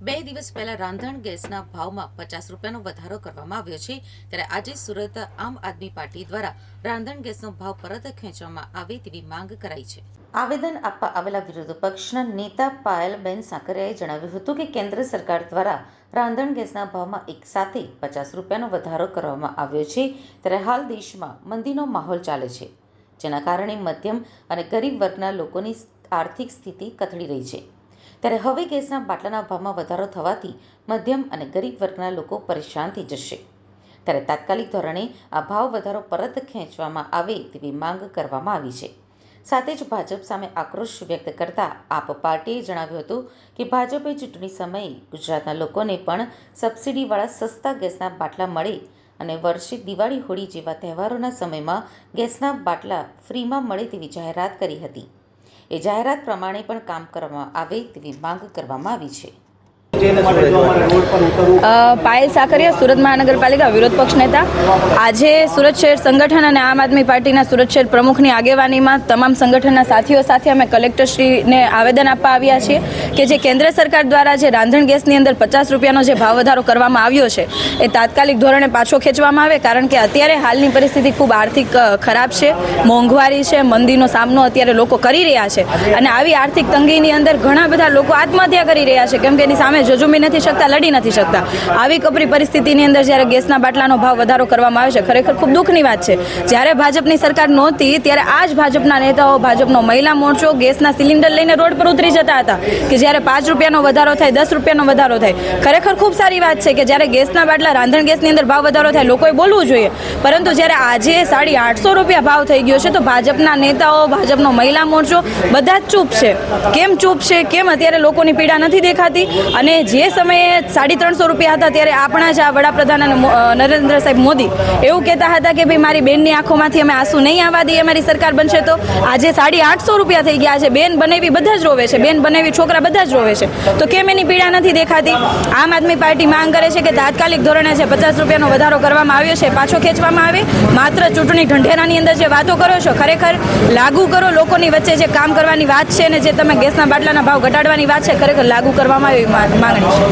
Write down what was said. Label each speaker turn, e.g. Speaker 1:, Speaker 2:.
Speaker 1: બે દિવસ પહેલા રાંધણ ગેસના ભાવમાં પચાસ રૂપિયાનો વધારો કરવામાં આવ્યો છે, ત્યારે આજે સુરત આમ આદમી પાર્ટી દ્વારા રાંધણ ગેસનો ભાવ પરત ખેંચવામાં આવે તેવી માંગ કરાઈ છે. આવેદન આપવા આવેલા વિરોધ પક્ષના નેતા પાયલબેન સાકરિયાએ જણાવ્યું હતું કે કેન્દ્ર સરકાર દ્વારા રાંધણ ગેસના ભાવમાં એક સાથે પચાસ રૂપિયાનો વધારો કરવામાં આવ્યો છે, ત્યારે હાલ દેશમાં મંદીનો માહોલ ચાલે છે, જેના કારણે મધ્યમ અને ગરીબ વર્ગના લોકોની આર્થિક સ્થિતિ કથળી રહી છે. ત્યારે હવે ગેસના બાટલાના ભાવમાં વધારો થવાથી મધ્યમ અને ગરીબ વર્ગના લોકો પરેશાન થઈ જશે. ત્યારે તાત્કાલિક ધોરણે આ ભાવ વધારો પરત ખેંચવામાં આવે તેવી માંગ કરવામાં આવી છે. સાથે જ ભાજપ સામે આક્રોશ વ્યક્ત કરતા આપ પાર્ટીએ જણાવ્યું હતું કે ભાજપે ચૂંટણી સમયે ગુજરાતના લોકોને પણ સબસિડીવાળા સસ્તા ગેસના બાટલા મળે અને વર્ષે દિવાળી, હોળી જેવા તહેવારોના સમયમાં ગેસના બાટલા ફ્રીમાં મળે તેવી જાહેરાત કરી હતી. એ જાહેરાત પ્રમાણે પણ કામ કરવામાં આવે તેવી માંગ કરવામાં આવી છે.
Speaker 2: પાયલ સાકરિયા, સુરત મહાનગરપાલિકા, વિરોધ પક્ષ નેતા. આજે સુરત શહેર સંગઠન અને આમ આદમી પાર્ટીના સુરત શહેર પ્રમુખની આગેવાનીમાં તમામ સંગઠનના સાથીઓ સાથે અમે કલેક્ટરશ્રીને આવેદન આપવા આવ્યા છીએ કે જે કેન્દ્ર સરકાર દ્વારા જે રાંધણ ગેસની અંદર પચાસ રૂપિયાનો જે ભાવ વધારો કરવામાં આવ્યો છે, એ તાત્કાલિક ધોરણે પાછો ખેંચવામાં આવે, કારણ કે અત્યારે હાલની પરિસ્થિતિ ખૂબ આર્થિક ખરાબ છે, મોંઘવારી છે, મંદીનો સામનો અત્યારે લોકો કરી રહ્યા છે અને આવી આર્થિક તંગીની અંદર ઘણા બધા લોકો આત્મહત્યા કરી રહ્યા છે, કેમ કે એની સામે જજુમી નથી શકતા, લડી નથી શકતા. આવી કપરી પરિસ્થિતિની અંદર જ્યારે ગેસના બાટલાનો ભાવ વધારો કરવામાં આવે છે, ખરેખર ખૂબ દુઃખની વાત છે. જ્યારે ભાજપની સરકાર નહોતી, ત્યારે આ જ ભાજપના નેતાઓ, ભાજપનો મહિલા મોરચો ગેસના સિલિન્ડર લઈને રોડ પર ઉતરી જતા હતા કે જ્યારે પાંચ રૂપિયાનો વધારો થાય, દસ રૂપિયાનો વધારો થાય. ખરેખર ખૂબ સારી વાત છે કે જ્યારે ગેસના બાટલા, રાંધણ ગેસની અંદર ભાવ વધારો થાય, લોકોએ બોલવું જોઈએ. પરંતુ જ્યારે આજે સાડી આઠસો રૂપિયા ભાવ થઈ ગયો છે, તો ભાજપના નેતાઓ, ભાજપનો મહિલા મોરચો બધા જ ચૂપ છે. કેમ ચૂપ છે? કેમ અત્યારે લોકોની પીડા નથી દેખાતી? અને જે સમયે સાડી ત્રણસો રૂપિયા હતા ત્યારે આપણા જ આ વડાપ્રધાન અને નરેન્દ્ર સાહેબ મોદી એવું કહેતા હતા કે ભાઈ, મારી બેનની આંખોમાંથી અમે આંસુ નહીં આવવા દઈએ, મારી સરકાર બનશે તો આજે સાડી આઠસો રૂપિયા થઈ ગયા છે. બેન બનેવી બધા જ રોવે છે. બેન બનેવી છોકરા બધા જ રોવે છે. તો કેમ એની પીડા નથી દેખાતી? આમ આદમી પાર્ટી માંગ કરે છે કે તાત્કાલિક ધોરણે છે પચાસ રૂપિયાનો વધારો કરવામાં આવ્યો છે, પાછો ખેંચવામાં આવે? માત્ર ચૂંટણી ઢંઢેરાની અંદર જે વાતો કરો છો, ખરેખર લાગુ કરો લોકોની વચ્ચે જે કામ કરવાની વાત છે ને જે તમે ગેસના બાટલાના ભાવ ઘટાડવાની વાત છે, ખરેખર લાગુ કરવામાં આવે એવી મા- માંગણી છે